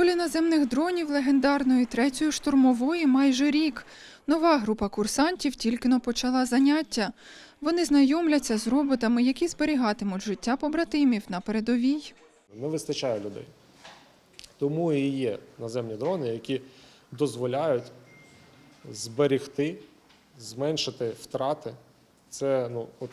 школі наземних дронів легендарної третьої штурмової майже рік. Нова група курсантів тільки но почала заняття. Вони знайомляться з роботами, які зберігатимуть життя побратимів на передовій. Не вистачає людей. Тому і є наземні дрони, які дозволяють зберегти, зменшити втрати. Це ну, от,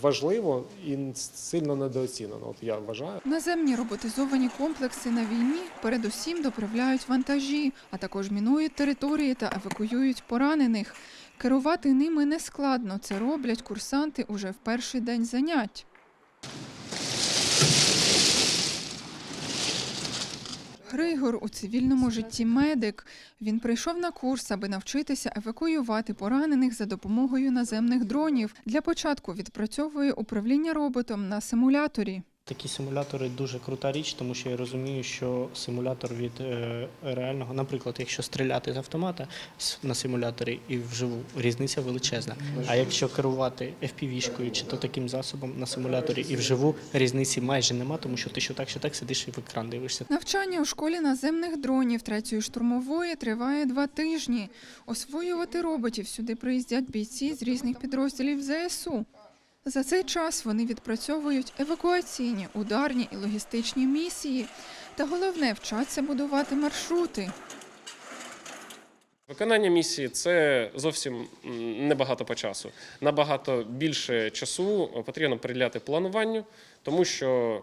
важливо і сильно недооцінено. От я вважаю. Наземні роботизовані комплекси на війні передусім доправляють вантажі, а також мінують території та евакуюють поранених. Керувати ними не складно. Це роблять курсанти уже в перший день занять. Григор у цивільному житті медик. Він прийшов на курс, аби навчитися евакуювати поранених за допомогою наземних дронів. Для початку відпрацьовує управління роботом на симуляторі. Такі симулятори дуже крута річ, тому що я розумію, що симулятор від е, реального, наприклад, якщо стріляти з автомата на симуляторі і вживу, різниця величезна. А якщо керувати FPV-шкою чи то таким засобом на симуляторі і вживу, різниці майже нема, тому що ти що так, що так сидиш і в екран дивишся. Навчання у школі наземних дронів третьої штурмової триває два тижні. Освоювати роботів сюди приїздять бійці з різних підрозділів ЗСУ. За цей час вони відпрацьовують евакуаційні, ударні і логістичні місії. Та головне вчаться будувати маршрути. Виконання місії це зовсім небагато по часу. Набагато більше часу потрібно приділяти плануванню, тому що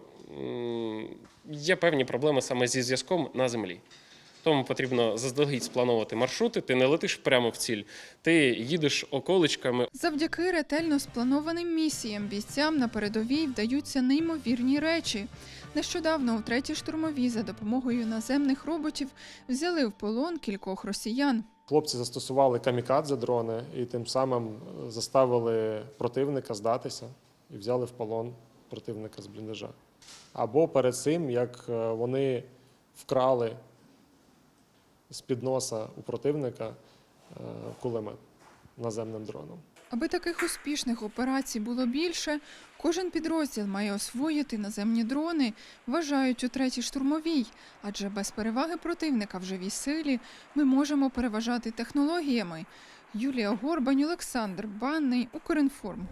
є певні проблеми саме зі зв'язком на землі. Тому потрібно заздалегідь сплановувати маршрути. Ти не летиш прямо в ціль, ти їдеш околичками, Завдяки ретельно спланованим місіям бійцям на передовій вдаються неймовірні речі. Нещодавно у третій штурмовій за допомогою наземних роботів взяли в полон кількох росіян. Хлопці застосували камікадзе дрони і тим самим заставили противника здатися і взяли в полон противника з бліндажа. Або перед цим, як е, вони вкрали з-під носа у противника е, кулемет наземним дроном. Аби таких успішних операцій було більше, кожен підрозділ має освоїти наземні дрони, вважають у третій штурмовій, адже без переваги противника в живій силі ми можемо переважати технологіями. Юлія Горбань, Олександр Банний, Укрінформ.